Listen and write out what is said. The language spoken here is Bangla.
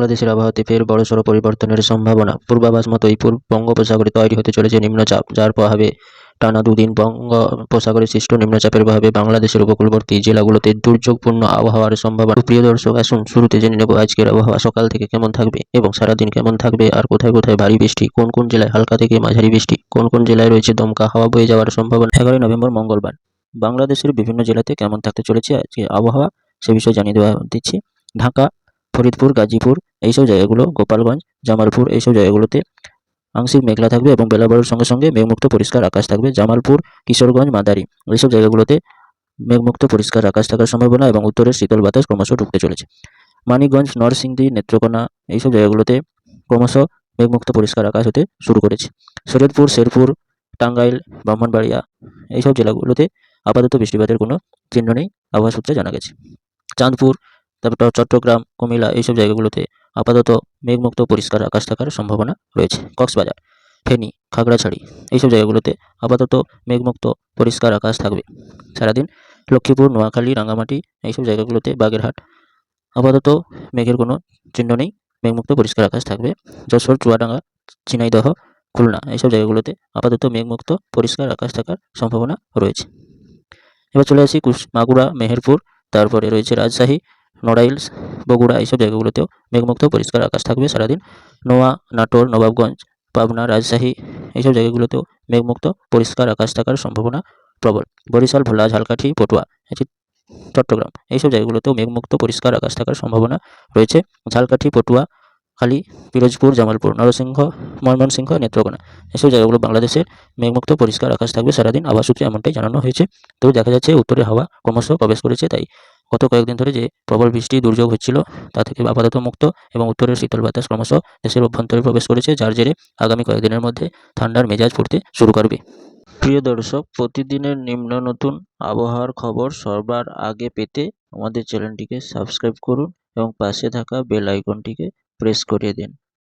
বাংলাদেশের আবহাওয়াতে ফের বড়সড় পরিবর্তনের সম্ভাবনা। পূর্বাভাস মতোই পূর্ব বঙ্গোপসাগরে তৈরি হতে চলেছে নিম্নচাপ, যার প্রভাবে টানা দুদিন বঙ্গোপসাগরে সৃষ্ট নিম্নচাপের প্রভাবে বাংলাদেশের উপকূলবর্তী জেলাগুলোতে দুর্যোগপূর্ণ আবহাওয়ার সম্ভাবনা। প্রিয় দর্শক, আসুন শুরুতে জেনে নেব আজকের আবহাওয়া। সকাল থেকে কেমন থাকবে এবং সারাদিন কেমন থাকবে আর কোথায় কোথায় ভারী বৃষ্টি, কোন কোন জেলায় হালকা থেকে মাঝারি বৃষ্টি, কোন কোন জেলায় রয়েছে দমকা হাওয়া বয়ে যাওয়ার সম্ভাবনা। এগারোই নভেম্বর, মঙ্গলবার। বাংলাদেশের বিভিন্ন জেলাতে কেমন থাকতে চলেছে আজকে আবহাওয়া, সে বিষয়ে জানিয়ে দেওয়া দিচ্ছি। ঢাকা, ফরিদপুর, গাজীপুর এইসব জায়গাগুলো গোপালগঞ্জ, জামালপুর এইসব জায়গাগুলোতে আংশিক মেঘলা থাকবে এবং বেলা বাড়ার সঙ্গে সঙ্গে মেঘমুক্ত পরিষ্কার আকাশ থাকবে। জামালপুর, কিশোরগঞ্জ, মাদারি এইসব জায়গাগুলোতে মেঘমুক্ত পরিষ্কার আকাশ থাকার সম্ভাবনা এবং উত্তরের শীতল বাতাস ক্রমশ ঢুকতে চলেছে। মানিকগঞ্জ, নরসিংদী, নেত্রকোনা এইসব জায়গাগুলোতে ক্রমশ মেঘমুক্ত পরিষ্কার আকাশ হতে শুরু করেছে। শরীয়তপুর, শেরপুর, টাঙ্গাইল, ব্রাহ্মণবাড়িয়া এইসব জেলাগুলোতে আপাতত বৃষ্টিপাতের কোনো চিহ্ন নেই, আবহাওয়া সূত্রে জানা গেছে। চাঁদপুর তারপর চট্টগ্রাম, কুমিল্লা এইসব জায়গাগুলোতে আপাতত মেঘমুক্ত পরিষ্কার আকাশ থাকার সম্ভাবনা রয়েছে। কক্সবাজার, ফেনী, খাগড়াছড়ি এইসব জায়গাগুলোতে আপাতত মেঘমুক্ত পরিষ্কার আকাশ থাকবে। সারাদিন লক্ষ্মীপুর, নোয়াখালী রাঙামাটি এইসব জায়গাগুলোতে বাগেরহাট আপাতত মেঘের কোনো চিহ্ন নেই, মেঘমুক্ত পরিষ্কার আকাশ থাকবে। যশোর, চুয়াডাঙ্গা, ঝিনাইদহ, খুলনা এইসব জায়গাগুলোতে আপাতত মেঘমুক্ত পরিষ্কার আকাশ থাকার সম্ভাবনা রয়েছে। এবার চলে আসি মাগুরা, মেহেরপুর, তারপরে রয়েছে রাজশাহী নড়াইল, বগুড়া এইসব জায়গাগুলোতেও মেঘমুক্ত পরিষ্কার আকাশ থাকবে সারাদিন। নোয়া, নাটোর, নবাবগঞ্জ, পাবনা, রাজশাহী এইসব জায়গাগুলোতেও মেঘমুক্ত পরিষ্কার আকাশ থাকার সম্ভাবনা প্রবল। বরিশাল, ভোলা, ঝালকাঠি, পটুয়া চট্টগ্রাম এইসব জায়গাগুলোতেও মেঘমুক্ত পরিষ্কার আকাশ থাকার সম্ভাবনা রয়েছে। ঝালকাঠি, পটুয়া, খালি, পিরোজপুর, জামালপুর, নরসিংহ, ময়মনসিংহ, নেত্রকোনা এসব জায়গাগুলো বাংলাদেশের মেঘমুক্ত পরিষ্কার আকাশ থাকবে সারাদিন। আবহাওয়া সূত্রে এমনটাই জানানো হয়েছে। তো দেখা যাচ্ছে উত্তরে হাওয়া ক্রমশ প্রবেশ করেছে, তাই গত কয়েকদিন ধরে যে প্রবল বৃষ্টি, দুর্যোগ হচ্ছিল, তা থেকে আপাতত মুক্ত এবং উত্তরের শীতল বাতাস ক্রমশ দেশের অভ্যন্তরে প্রবেশ করেছে, যার জেরে আগামী কয়েকদিনের মধ্যে ঠান্ডার মেজাজ পড়তে শুরু করবে। প্রিয় দর্শক, প্রতিদিনের নিম্ন নতুন আবহাওয়ার খবর সবার আগে পেতে আমাদের চ্যানেলটিকে সাবস্ক্রাইব করুন এবং পাশে থাকা বেল আইকনটিকে প্রেস করে দিন।